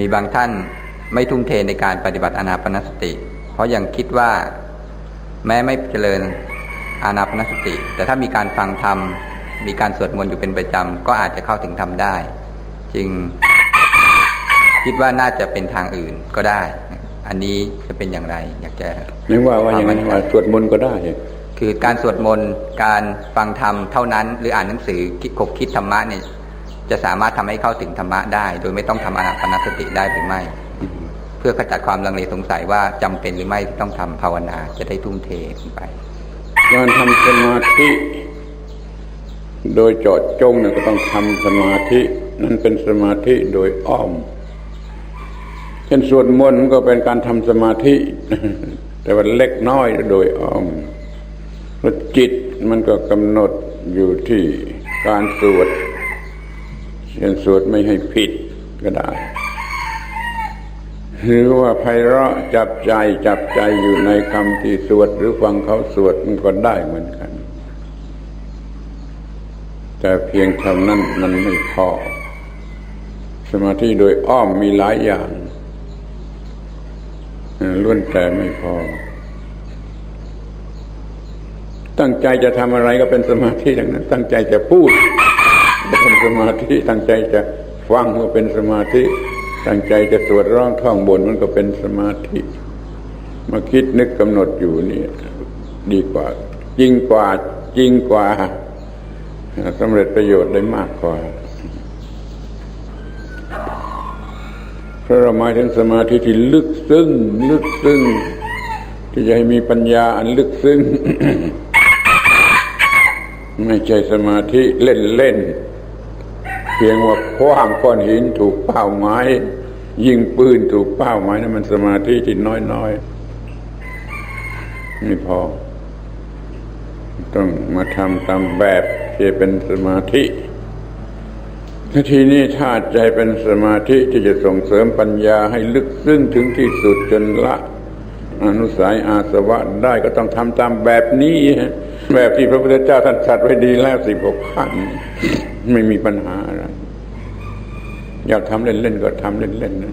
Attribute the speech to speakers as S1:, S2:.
S1: มีบางท่านไม่ทุ่มเทในการปฏิบัติอานาปนสติ เพราะยังคิดว่าแม้ไม่เจริญอานาปนสติ แต่ถ้ามีการฟังธรรม มีการสวดมนต์อยู่เป็นประจำ ก็อาจจะเข้าถึงธรรมได้ จึงคิดว่าน่าจะเป็นทางอื่นก็ได้ อันนี้จะเป็นอย่างไร อยากจะ
S2: ไม่ว่าว่าอย่างนั้นว่าสวดมนต์ก็ได้
S1: คือการสวดมนต์ การฟังธรรมเท่านั้น หรืออ่านหนังสือคิดคบคิดธรรมะเนี่ย จะสามารถทำให้เข้าถึงธรรมะได้ โดยไม่ต้องทำอนาปนสติได้หรือไม่ เพื่อขจัดความลังเลสงสัยว่าจำเป็นหรือไม่ที่ต้องทำภาวนาจะได้ทุ่มเทลงไป
S2: การทำสมาธิโดยเจาะจงเนี่ยก็ต้องทำสมาธินั่นเป็นสมาธิโดยอ้อม เช่นสวดมนต์ก็เป็นการทำสมาธิ แต่ว่าเล็กน้อยโดยอ้อมแล้วจิตมันก็กำหนดอยู่ที่การสวด เช่นสวดไม่ให้ผิดก็ได้ หรือว่าไพเราะจับใจจับใจอยู่ในคำที่สวด หรือฟังเขาสวดมันก็ได้เหมือนกัน แต่เพียงเท่านั้นมันไม่พอ สมาธิโดยอ้อมมีหลายอย่างล้วนแต่ไม่พอ ตั้งใจจะทำอะไรก็เป็นสมาธิดังนั้น ตั้งใจจะพูด ก็เป็นสมาธิตั้งใจจะฟังก็เป็นสมาธิ ตั้งใจจะสวดร้องท่องบนมันก็เป็นสมาธิ มาคิดนึกกำหนดอยู่นี่ดีกว่า จริงกว่าจริงกว่าสำเร็จประโยชน์ได้มากกว่าเพราะเราหมายถึงสมาธิที่ลึกซึ้งลึกซึ้งที่จะให้มีปัญญาอันลึกซึ้งไม่ใช่สมาธิเล่นเล่น พียงว่าคว้างก้อนหินถูกเป้าหมายยิงปืนถูกเป้าหมายนั่นมันสมาธิที่น้อยๆไม่พอ ต้องมาทำตามแบบที่เป็นสมาธิทีนี้ถ้าใจเป็นสมาธิที่จะส่งเสริมปัญญาให้ลึกซึ้งถึงที่สุดจนละ อนุสัยอาสวะได้ก็ต้องทำตามแบบนี้ แบบที่พระพุทธเจ้าท่านตรัดไว้ดีแล้วสิบหกขั้นไม่มีปัญหาอะไรอยากทำเล่นๆก็ทำเล่นๆนะ